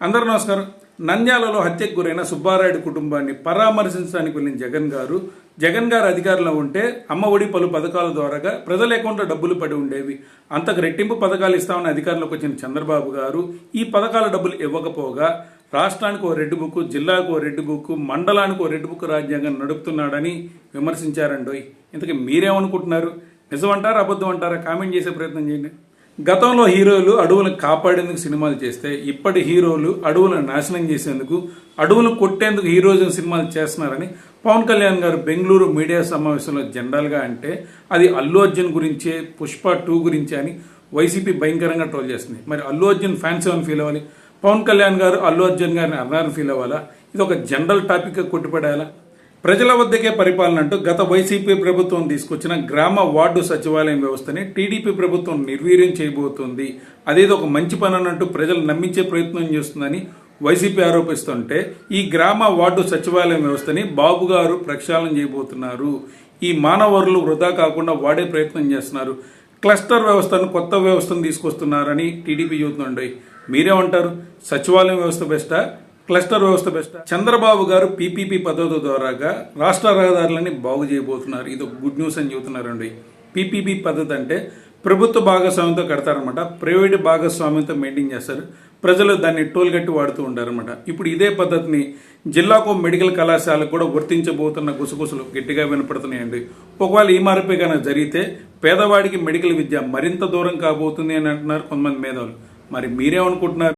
అందరు నమస్కారం. నంద్యాలలో హత్యకు గురైన సుబ్బారాయుడు కుటుంబాన్ని పరామర్శించడానికి వెళ్ళిన జగన్ గారు జగన్ గారు అధికారంలో ఉంటే అమ్మ ఒడి పలు పథకాల ద్వారా ప్రజల అకౌంట్లో డబ్బులు పడి ఉండేవి. అంతకు రెట్టింపు పథకాలు ఇస్తామని అధికారంలోకి వచ్చిన చంద్రబాబు గారు ఈ పథకాల డబ్బులు ఇవ్వకపోగా రాష్ట్రానికి ఓ రెడ్ బుక్ జిల్లాకు ఓ రెడ్ బుక్ మండలానికి ఓ రెడ్ బుక్ రాజ్యాంగం నడుపుతున్నాడని విమర్శించారండోయ్. ఇంతకీ మీరేమనుకుంటున్నారు? నిజమంటారా అబద్ధం అంటారా కామెంట్ చేసే ప్రయత్నం చేయండి. గతంలో హీరోలు అడవులను కాపాడేందుకు సినిమాలు చేస్తే ఇప్పటి హీరోలు అడవులను నాశనం చేసేందుకు అడవులు కొట్టేందుకు హీరోజన్ సినిమాలు చేస్తున్నారని పవన్ కళ్యాణ్ గారు బెంగళూరు మీడియా సమావేశంలో జనరల్గా అంటే అది అల్లు అర్జున్ గురించే పుష్ప టూ గురించే అని వైసీపీ భయంకరంగా ట్రోల్ చేస్తుంది. మరి అల్లు అర్జున్ ఫ్యాన్స్ ఏమైనా ఫీల్ అవ్వాలి? పవన్ కళ్యాణ్ గారు అల్లు అర్జున్ గారిని అన్నారని ఫీల్ అవ్వాలా? ఇది ఒక జనరల్ టాపిక్గా కొట్టిపడేలా ప్రజల వద్దకే పరిపాలన అంటూ గత వైసీపీ ప్రభుత్వం తీసుకొచ్చిన గ్రామ వార్డు సచివాలయం వ్యవస్థని టీడీపీ ప్రభుత్వం నిర్వీర్యం చేయబోతుంది. అదేదో ఒక మంచి పని అన్నట్టు ప్రజలు నమ్మించే ప్రయత్నం చేస్తుందని వైసీపీ ఆరోపిస్తుంటే ఈ గ్రామ వార్డు సచివాలయం వ్యవస్థని బాబు గారు ప్రక్షాళన చేయబోతున్నారు. ఈ మానవరులు వృధా కాకుండా వాడే ప్రయత్నం చేస్తున్నారు. క్లస్టర్ వ్యవస్థను కొత్త వ్యవస్థను తీసుకొస్తున్నారని టీడీపీ చెబుతుండీ మీరేమంటారు? సచివాలయం వ్యవస్థ బెస్టా? క్లస్టర్ వ్యవస్థ బెస్ట్ చంద్రబాబు గారు పీపీపీ పద్ధతి ద్వారాగా రాష్ట్ర రహదారులని బాగు చేయబోతున్నారు. ఇది ఒక గుడ్ న్యూస్ అని చెబుతున్నారండి. పీపీపీ పద్ధతి అంటే ప్రభుత్వ భాగస్వామ్యంతో కడతారనమాట ప్రైవేట్ భాగస్వామ్యంతో మెయింటైన్ చేస్తారు. ప్రజలు దాన్ని టోల్ కట్టి వాడుతూ ఉంటారనమాట ఇప్పుడు ఇదే పద్ధతిని జిల్లాకు మెడికల్ కళాశాలకు కూడా వర్తించబోతున్న గుసగుసలు గట్టిగా వినపడుతున్నాయండి. ఒకవేళ ఈ మార్పే కనుక జరిగితే పేదవాడికి మెడికల్ విద్య మరింత దూరం కాబోతుంది అని అంటున్నారు కొంతమంది మేధావులు. మరి మీరేమనుకుంటున్నారు?